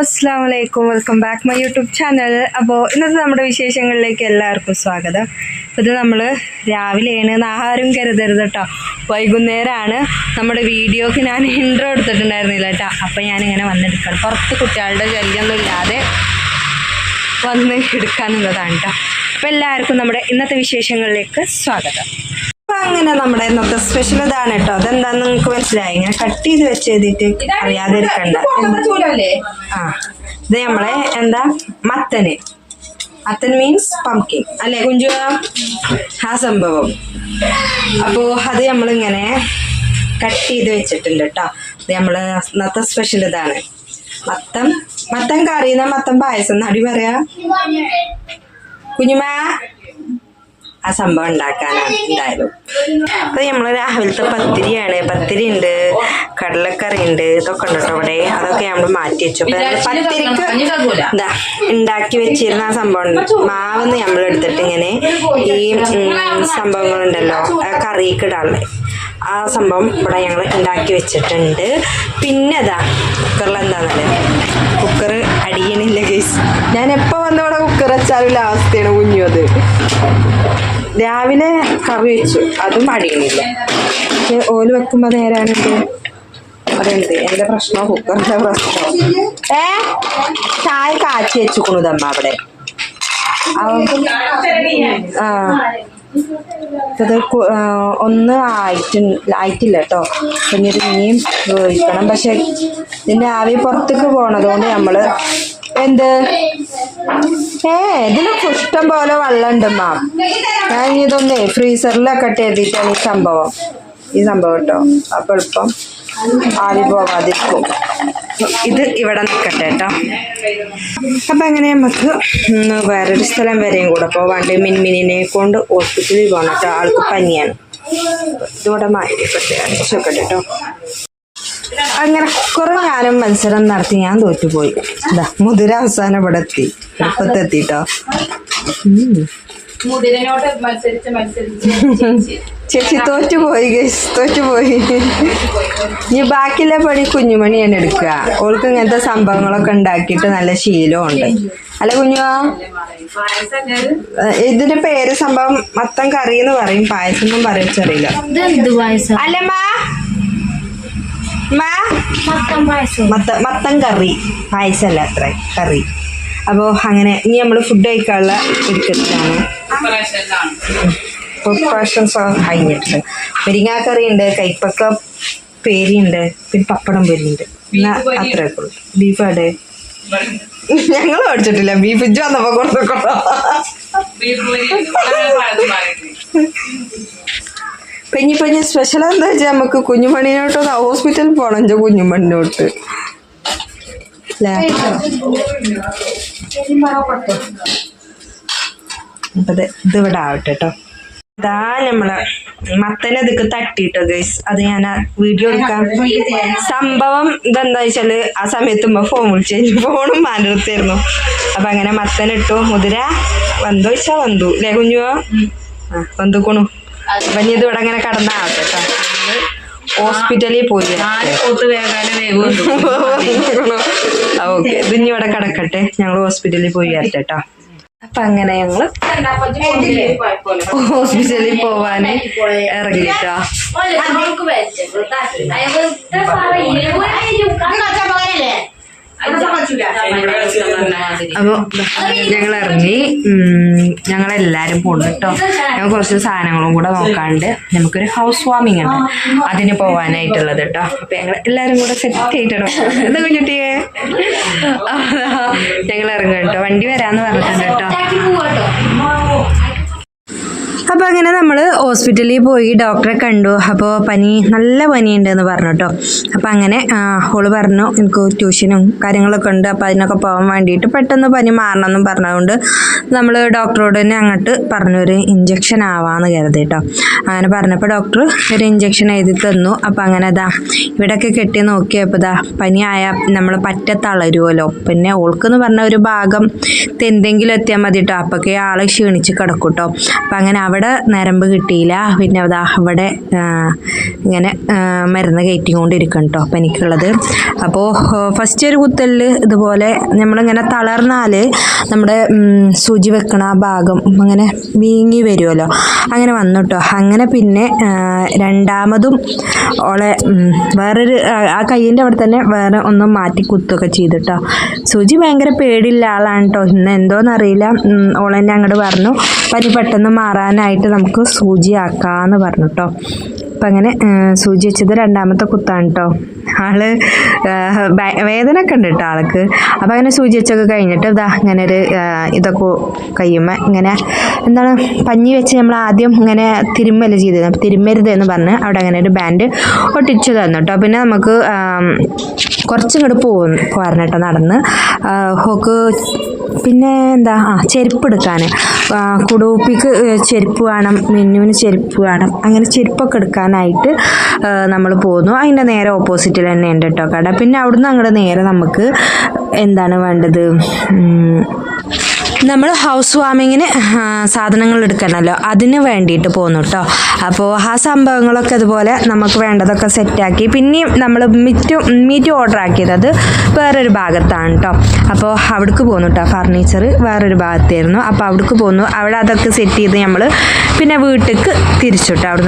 അസ്സാം വലൈക്കും welcome back my YouTube channel അപ്പോൾ ഇന്നത്തെ നമ്മുടെ വിശേഷങ്ങളിലേക്ക് എല്ലാവർക്കും സ്വാഗതം. ഇത് നമ്മൾ രാവിലെയാണ് ആഹാരം കരുതരുത് കേട്ടോ വൈകുന്നേരമാണ് നമ്മുടെ വീഡിയോക്ക് ഞാൻ ഇൻട്രോ എടുത്തിട്ടുണ്ടായിരുന്നില്ല കേട്ടോ അപ്പോൾ ഞാനിങ്ങനെ വന്നെടുക്കണം. പുറത്ത് കുട്ടികളുടെ ശല്യമൊന്നും ഇല്ലാതെ വന്ന് എടുക്കാനുള്ളതാണ് കേട്ടോ അപ്പോൾ എല്ലാവർക്കും നമ്മുടെ ഇന്നത്തെ വിശേഷങ്ങളിലേക്ക് സ്വാഗതം. അപ്പൊ അങ്ങനെ നമ്മുടെ ഇന്നത്തെ സ്പെഷ്യൽ ഇതാണ് കേട്ടോ അതെന്താന്ന് നിങ്ങൾക്ക് മനസ്സിലായി? ഇങ്ങനെ കട്ട് ചെയ്ത് വെച്ച് എഴുതിയിട്ട് അറിയാതിരിക്കണ്ട. ആ. ഇത് നമ്മളെ എന്താ? മത്തന്. മത്തൻ മീൻസ് പംകിൻ അല്ലെ കുഞ്ചു? ആ സംഭവം. അപ്പോ അത് നമ്മളിങ്ങനെ കട്ട് ചെയ്ത് വെച്ചിട്ടുണ്ട് കേട്ടോ ഇത് നമ്മൾ ഇന്നത്തെ സ്പെഷ്യൽ ഇതാണ്. മത്തം മത്തം കറിയുന്ന മത്തം പായസം. നടി പറയാ? കുഞ്ഞുമാ ആ സംഭവം ഉണ്ടാക്കാനാണ് എന്തായാലും അപ്പൊ നമ്മൾ രാവിലത്തെ പത്തിരിയാണ്. പത്തിരി ഉണ്ട് കടലക്കറി ഉണ്ട് ഇതൊക്കെ ഉണ്ട് കേട്ടോ അവിടെ അതൊക്കെ നമ്മൾ മാറ്റി വെച്ചു. അപ്പൊ പത്തിരിക്ക് എന്താ ഉണ്ടാക്കി വെച്ചിരുന്ന ആ സംഭവം ഉണ്ട്. മാവെന്ന് നമ്മൾ എടുത്തിട്ട് ഇങ്ങനെ ഈ സംഭവങ്ങളുണ്ടല്ലോ കറിക്ക് ഇടാനുള്ളത് ആ സംഭവം ഇവിടെ ഞങ്ങൾ ഉണ്ടാക്കി വെച്ചിട്ടുണ്ട്. പിന്നെ അതാ കുക്കറിൽ എന്താണെന്നല്ലേ കുക്കർ അടിയണില്ല കേസ് ഞാൻ എപ്പോ വന്നവിടെ കുക്കർ വെച്ചാലും ലാസ്റ്റാണ് കുഞ്ഞു അത്. രാവിലെ കറി വെച്ചു. അതും അടിയുന്നില്ല പക്ഷെ ഓൽ വെക്കുമ്പോ നേരാണെങ്കിൽ അതുണ്ട് എന്റെ പ്രശ്നമോ കുക്കറിന്റെ പ്രശ്നമോ ഏ? ചായ കാച്ചി വെച്ചുക്കണുതമ്മ അവിടെ. അവ- ആ. ഇത് ഒന്ന് ആയിട്ട് ആയിട്ടില്ല കേട്ടോ പിന്നീട് ഇനിയും ഉപയോഗിക്കണം പക്ഷെ ഇതിന്റെ ആവി പുറത്തേക്ക് പോണതുകൊണ്ട് നമ്മൾ എന്ത്? ഏ ഇതിലൊക്കെ ഇഷ്ടം പോലെ വെള്ളം മാ. ഞാൻ ഇതൊന്നേ ഫ്രീസറിലൊക്കെ എഴുതിയിട്ടാണ് ഈ സംഭവം. ഈ സംഭവം കേട്ടോ. അപ്പൊ എളുപ്പം. ആവി പോവാതിരിക്കും. ഇത് ഇവിടെ നിൽക്കട്ടെ കേട്ടോ. അപ്പൊ അങ്ങനെ നമുക്ക് വേറൊരു സ്ഥലം വരെയും കൂടെ പോവാണ്ട് മിൻമിനിനെ കൊണ്ട് ഹോസ്പിറ്റലിൽ പോകണം കേട്ടോ. ആൾക്ക് പനിയാണ്. ഇതോടെ മാറ്റി വെക്കട്ടെ അടിച്ചു വെക്കട്ടെ കേട്ടോ. അങ്ങനെ കുറെ കാലം മത്സരം നടത്തി ഞാൻ തോറ്റുപോയി. മുതിര അവസാനം ഇവിടെ എത്തി. എളുപ്പത്തെത്തിട്ടോ. ചേച്ചി തോറ്റുപോയി ഗൈസ് തോറ്റുപോയി. ഈ ബാക്കിയുള്ള പണി കുഞ്ഞുമണിയാണ് എടുക്കുക. ഓൾക്ക് ഇങ്ങനത്തെ സംഭവങ്ങളൊക്കെ ഉണ്ടാക്കിയിട്ട് നല്ല ശീലമുണ്ട്. അല്ല കുഞ്ഞുവാ? ഏഹ് ഇതിന്റെ പേര് സംഭവം മൊത്തം കറി എന്ന് പറയും. പായസം എന്നും പറയച്ചറിയില്ല ഇതെന്ത് അല്ലമ്മ അല്ല മാ മാ മൊത്തം പായസം. മത്ത മത്തൻ കറി. പായസമല്ല അത്ര കറി. അപ്പോൾ അങ്ങനെ ഇനി നമ്മൾ ഫുഡ് കഴിക്കാനുള്ള ഒരുക്കത്തിലാണ്. ഒക്കെ കഴിഞ്ഞിട്ടുണ്ട് മുരിങ്ങാക്കറി ഉണ്ട് കൈപ്പക്ക പേരിയുണ്ട് പിന്നെ പപ്പടം പൊരിയുണ്ട് എന്നാ അത്രയൊക്കെ ഉള്ളൂ. ബീഫ് അവിടെ ഞങ്ങൾ മേടിച്ചിട്ടില്ല. ബീഫ് ഇജ്ജ് വന്നപ്പോ കൊടുത്തോട്ടോ പെഞ്ഞി പെഞ്ഞി സ്പെഷ്യൽ എന്താ വെച്ചാൽ നമുക്ക് കുഞ്ഞുമണിനോട്ട് ഹോസ്പിറ്റലിൽ പോകണം എന്റെ കുഞ്ഞുമണിനോട്ട്. അപ്പത് അപ്പൊ ഇതിവിടെ ആവട്ടെ കേട്ടോ ഇതാ നമ്മൾ മത്തനെ ഇതൊക്കെ തട്ടിട്ടോ ഗൈസ് അത് ഞാൻ വീഡിയോ എടുക്കാം. സംഭവം ഇതെന്താ വെച്ചാൽ ആ സമയത്ത് ഉമ്മ ഫോൺ വിളിച്ചു ഫോണും മാനടുത്തായിരുന്നു അപ്പൊ അങ്ങനെ മത്തനിട്ടു മുതിര വന്തോ വെച്ചാ വന്തു അല്ലേ കുഞ്ഞുവോ? ആ വന്നുക്കണു അപ്പൊ ഇത് ഇവിടെ അങ്ങനെ കടന്നാ കേട്ടോ. ഹോസ്പിറ്റലിൽ പോയി. ഓക്കെ. ഇത് ഇനി ഇവിടെ കിടക്കട്ടെ. ഞങ്ങൾ ഹോസ്പിറ്റലിൽ പോയി വരട്ടെ കേട്ടോ. അപ്പൊ അങ്ങനെ ഞങ്ങൾ ഹോസ്പിറ്റലിൽ പോവാന് ഇറങ്ങിട്ടോ അപ്പൊ ഞങ്ങൾ ഇറങ്ങി ഞങ്ങൾ ഞങ്ങളെല്ലാരും പോണു കേട്ടോ. ഞങ്ങൾ കുറച്ച് സാധനങ്ങളും കൂടെ നോക്കാണ്ട് നമുക്കൊരു ഹൗസ് വാമിങ് ഉണ്ട് അതിന് പോവാനായിട്ടുള്ളത് കേട്ടോ. അപ്പൊ ഞങ്ങൾ എല്ലാരും കൂടെ സെറ്റ് ആയിട്ടോ എന്താ കുഞ്ഞുട്ടിയെ? ഞങ്ങൾ ഇറങ്ങും കേട്ടോ. വണ്ടി വരാന്ന് പറഞ്ഞിട്ടുണ്ട് കേട്ടോ. അപ്പോൾ അങ്ങനെ നമ്മൾ ഹോസ്പിറ്റലിൽ പോയി ഡോക്ടറെ കണ്ടു. അപ്പോൾ പനി നല്ല പനിയുണ്ടെന്ന് പറഞ്ഞു കേട്ടോ അപ്പോൾ അങ്ങനെ ഓൾ പറഞ്ഞു എനിക്ക് ട്യൂഷനും കാര്യങ്ങളൊക്കെ ഉണ്ട്. അപ്പോൾ അതിനൊക്കെ പോകാൻ വേണ്ടിയിട്ട് പെട്ടെന്ന് പനി മാറണമെന്നും പറഞ്ഞതുകൊണ്ട് നമ്മൾ ഡോക്ടറോട് തന്നെ അങ്ങോട്ട് പറഞ്ഞു ഒരു ഇഞ്ചക്ഷൻ ആവാന്ന് കരുതി കേട്ടോ അങ്ങനെ പറഞ്ഞപ്പോൾ ഡോക്ടർ ഒരു ഇഞ്ചക്ഷൻ എഴുതി തന്നു. അപ്പോൾ അങ്ങനെ അതാ ഇവിടെയൊക്കെ കെട്ടി നോക്കിയപ്പോൾ ഇതാ പനിയായ നമ്മൾ പറ്റ തളരുമല്ലോ പിന്നെ ഓൾക്കെന്ന് പറഞ്ഞ ഒരു ഭാഗം എന്തെങ്കിലും എത്തിയാൽ മതി കേട്ടോ അപ്പൊക്കെ ആളെ ക്ഷീണിച്ച് കിടക്കും കേട്ടോ അപ്പം അങ്ങനെ അവിടെ അവിടെ നരമ്പ് കിട്ടിയില്ല. പിന്നെ അതാ അവിടെ ഇങ്ങനെ മരുന്ന് കയറ്റിക്കൊണ്ടിരിക്കണം കേട്ടോ പനിക്കുള്ളത് അപ്പോൾ ഫസ്റ്റ് ഒരു കുത്തലിൽ ഇതുപോലെ നമ്മളിങ്ങനെ തളർന്നാൽ നമ്മുടെ സൂചി വെക്കണ ഭാഗം അങ്ങനെ വീങ്ങി വരുമല്ലോ. അങ്ങനെ വന്നു കേട്ടോ. അങ്ങനെ പിന്നെ രണ്ടാമതും ഓളെ വേറൊരു ആ, കയ്യിന്റെ അവിടെ തന്നെ വേറെ ഒന്നും മാറ്റി കുത്തുകയൊക്കെ ചെയ്തിട്ടോ സൂചി ഭയങ്കര പേടിയുള്ള ആളാണ് കേട്ടോ. ഇന്ന് എന്തോന്നറിയില്ല. ഓളെന്നെ അങ്ങോട്ട് പറഞ്ഞു. പനി പെട്ടെന്ന് മാറാനായിട്ട് നമുക്ക് സൂചി ആക്കാന്ന് പറഞ്ഞു കേട്ടോ അപ്പം അങ്ങനെ സൂചി വെച്ചത് രണ്ടാമത്തെ കുത്താണ് കേട്ടോ ആൾ വേദന ഒക്കെ ഉണ്ട് കേട്ടോ ആൾക്ക്. അപ്പം അങ്ങനെ സൂചി വെച്ചൊക്കെ കഴിഞ്ഞിട്ട് ഇതാ ഇങ്ങനെ ഒരു ഇതൊക്കെ കഴിയുമ്പോൾ ഇങ്ങനെ എന്താണ് പഞ്ഞി വെച്ച് നമ്മൾ ആദ്യം ഇങ്ങനെ തിരുമ്മൽ ചെയ്തത്. അപ്പം തിരുമ്മരുത് എന്ന് പറഞ്ഞ് അവിടെ അങ്ങനെ ഒരു ബാൻഡ് ഒട്ടിച്ചു തന്നു കേട്ടോ പിന്നെ നമുക്ക് കുറച്ചും കൂടെ പോകും പോരണം കേട്ടോ നടന്ന്. ഹോക്ക് പിന്നെ എന്താ? ആ ചെരുപ്പ് എടുക്കാൻ കുടൂപ്പിക്ക് ചെരുപ്പ് വേണം മിന്നുവിന് ചെരുപ്പ് വേണം. അങ്ങനെ ചെരുപ്പൊക്കെ എടുക്കാനായിട്ട് നമ്മൾ പോന്നു. അതിന്റെ നേരെ ഓപ്പോസിറ്റിൽ തന്നെ ഉണ്ട് കേട്ടോ കട. പിന്നെ അവിടുന്ന് അങ്ങോട്ട് നേരെ നമുക്ക് എന്താണ് വേണ്ടത്? നമ്മൾ ഹൗസ് വാമിങ്ങിന് സാധനങ്ങൾ എടുക്കണമല്ലോ അതിന് വേണ്ടിയിട്ട് പോന്നു കേട്ടോ അപ്പോൾ ആ സംഭവങ്ങളൊക്കെ അതുപോലെ നമുക്ക് വേണ്ടതൊക്കെ സെറ്റാക്കി പിന്നെയും നമ്മൾ മിറ്റ് മീറ്റ് ഓർഡർ ആക്കിയത് വേറൊരു ഭാഗത്താണ് കേട്ടോ അപ്പോൾ അവിടേക്ക് പോന്നു കേട്ടോ ഫർണിച്ചർ വേറൊരു ഭാഗത്തായിരുന്നു. അപ്പോൾ അവിടേക്ക് പോന്നു. അവിടെ അതൊക്കെ സെറ്റ് ചെയ്ത് നമ്മൾ പിന്നെ വീട്ടിലേക്ക് തിരിച്ചു കേട്ടോ അവിടുന്ന്